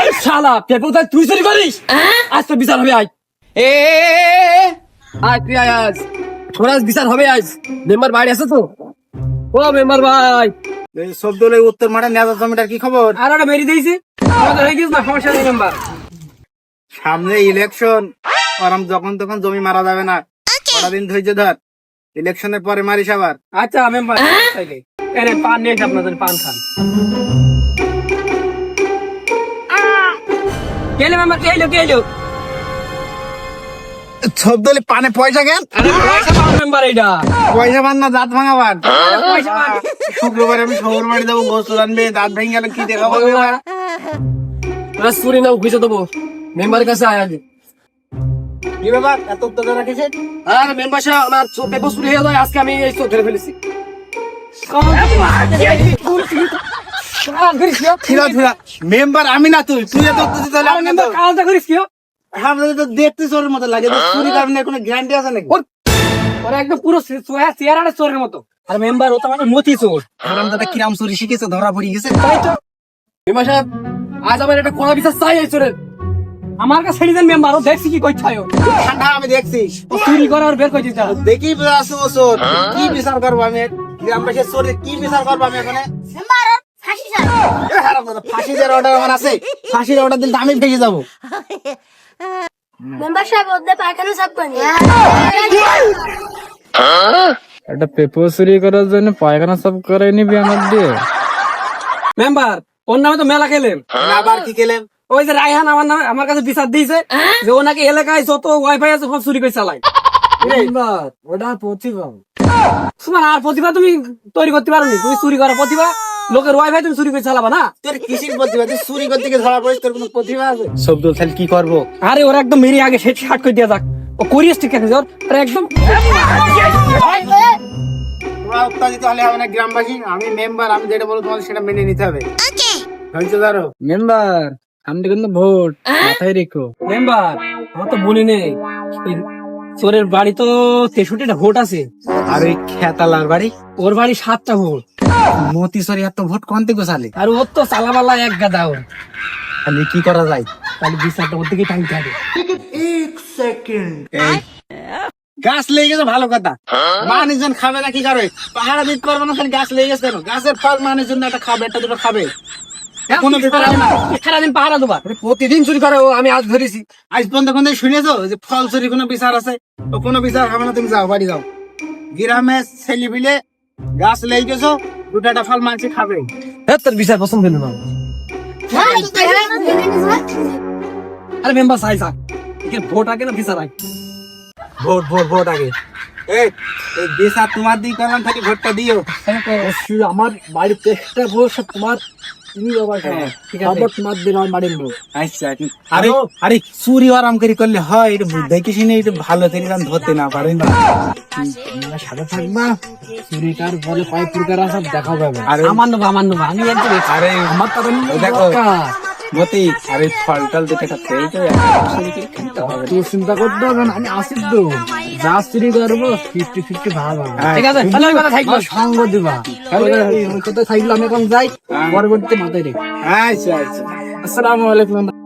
এই শালা পেপার তাই তুই চুরি করিস? আজ তো বিচার হবে আজ এ আজ তুই আয় আজ। তোর আজ বিচার হবে আজ। মেম্বার বাড়ি আছে তো? ও মেম্বার ভাই। এই সব দলে উত্তর মাঠে নেতা জমিটার কি খবর? আর ওটা মেরে দিয়েছি। হয়ে গেছে না সমস্যা নেই মেম্বার। সামনে ইলেকশন আরাম যখন তখন জমি মারা যাবে না। কটা দিন ধৈর্য ধর। ইলেকশনের পরে মারিস আবার। আচ্ছা মেম্বার। তাইলে এনে পান নিয়ে আপনাদের পান খান। কেলে মেম্বার কে এলো কে সব দলে পানে পয়সা কেন? পয়সা পান মেম্বার পয়সা না দাঁত ভাঙাবার শুক্রবার আমি শহর বাড়ি যাব গোসল আনবে দাঁত ভেঙে গেলে কি দেখাবো চুরি নাও খুঁজে দেবো। মেম্বারের কাছে আয় আগে। কি ব্যাপার? এত উত্তেজনা রাখেছে আর মেম্বার সাহেব আমার পেপার চুরি হয়ে যায় আজকে আমি এই চোখ ধরে ফেলেছি। মেম্বার আমি না তুই। তুই কাজটা করিস কি আমাদের তো দেখতে চোরের মতো লাগে। চুরি কারণে কোনো গ্যারান্টি আছে নাকি? ওরা একদম পুরো চেয়ার চোরের মতো। আর মেম্বার ও তো মানে মতি চোর। হারাম দাদা কিরাম চুরি শিখেছে ধরা পড়ে গেছে? তাই তো। মেম্বার সাহেব আজ আমার একটা কড়া বিচার চাই এই চোরের। আমার কাছে ছেড়ে দেন মেম্বার ও দেখছি কি কই ছায় ঠান্ডা আমি দেখছি। ও চুরি করে আর বের করে দিতে দেখি আসো চোর। কি বিচার করব আমি? গ্রামবাসীর চোরে কি বিচার করব আমি এখানে? মেম্বার অর্ডার আমার আছে ফাঁসির অর্ডার দিলে আমি ভেসে যাব। মেম্বার সাহেব ওদের পায়খানা সাফ করেন। একটা পেপার চুরি করার জন্য পায়খানা সব করে নিবি আমার দিয়ে। মেম্বার ওর নামে তো মেলা খেলেন। আবার কি খেলেন? ওই যে রায়হান আমার নামে আমার কাছে বিচার দিয়েছে যে ও নাকি এলাকায় যত ওয়াইফাই আছে সব চুরি করে চালায়। মেম্বার ওটা প্রতিভা। তোমার আর প্রতিভা তুমি তৈরি করতে পারো তুমি চুরি করার প্রতিভা। লোকের ওয়াইফাই তুমি চুরি করে চালাবা না? তোর কিসির প্রতিভা? তুই চুরি করতে গিয়ে ধরা পড়িস তোর কোনো প্রতিভা আছে? শব্দ তাহলে কি করব? আরে ওরা একদম মেরে আগে সেট শার্ট করে দিয়ে যাক। ও করিস ঠিক আছে ওর ওরা একদম তোমরা উত্তেজিত হলে হবে না গ্রামবাসী। আমি মেম্বার আমি যেটা বলব তোমাদের সেটা মেনে নিতে হবে। হয়েছে ধরো। মেম্বার সামনে কিন্তু ভোট। মাথায় রেখো। মেম্বার আমার তো নেই। চোরের বাড়ি তো তেষট্টিটা ভোট আছে। আর ওই খেতালার বাড়ি? ওর বাড়ি সাতটা ভোট। মতি সরি এত ভোট কোন থেকে সালে আর ওর তো চালাবালা এক গাদা ওর তাহলে কি করা যায়? তাহলে বিচারটা ওর দিকে হবে এই। গাছ লেগে গেছে ভালো কথা। মানুষজন খাবে না কি পাহাড়া করবে না গাছ লেগে গেছে কেন গাছের ফল মানুষজন একটা খাবে একটা দুটো খাবে। সারাদিন পাহারা দেবা প্রতিদিন চুরি করে ও আমি আজ ধরেছি আজ পর্যন্ত কোন শুনেছো যে ফল চুরি কোনো বিচার আছে? ও কোনো বিচার হবে না তুমি যাও বাড়ি যাও। গ্রামে ছেলে বিলে গাছ লেগে গেছো দুটাটা ফল মানুষ খাবে। হ্যাঁ তোর বিচার পছন্দ হলো না। আরে মেম্বার সাই সাক। একে ভোট আগে না বিচার আগে? ভোট ভোট ভোট আগে। এই এই বিচার তোমার দিক করলাম থাকি ভোটটা দিও। আমার বাড়ির চেষ্টা ভোট তোমার তুমি বাবা হ্যাঁ, ঠিক তোমার দিন আমার বাড়ির লোক আচ্ছা। আরে আরে চুরি আরাম করে করলে হয় এটা এটা ভালো করে কারণ ধরতে না পারে না। তোমরা থাকবা চুরিটার বলে কয় প্রকার আছে দেখা যাবে আরে আমার নেব আমার নেব আমি একটু আরে আমার তো দেখো মতি আরে ফল টল দিতে খাচ্ছে এই তো চিন্তা করতে হবে না আমি আসি তো যা চুরি করব ফিফটি ফিফটি ভাগ হ্যাঁ, ঠিক আছে তাহলে ওই কথা থাকল সঙ্গ দিবা। তাহলে ওই কথা থাকল আমি এখন যাই পরবর্তী মাথায় রেখে। আচ্ছা আচ্ছা। আসসালামু আলাইকুম।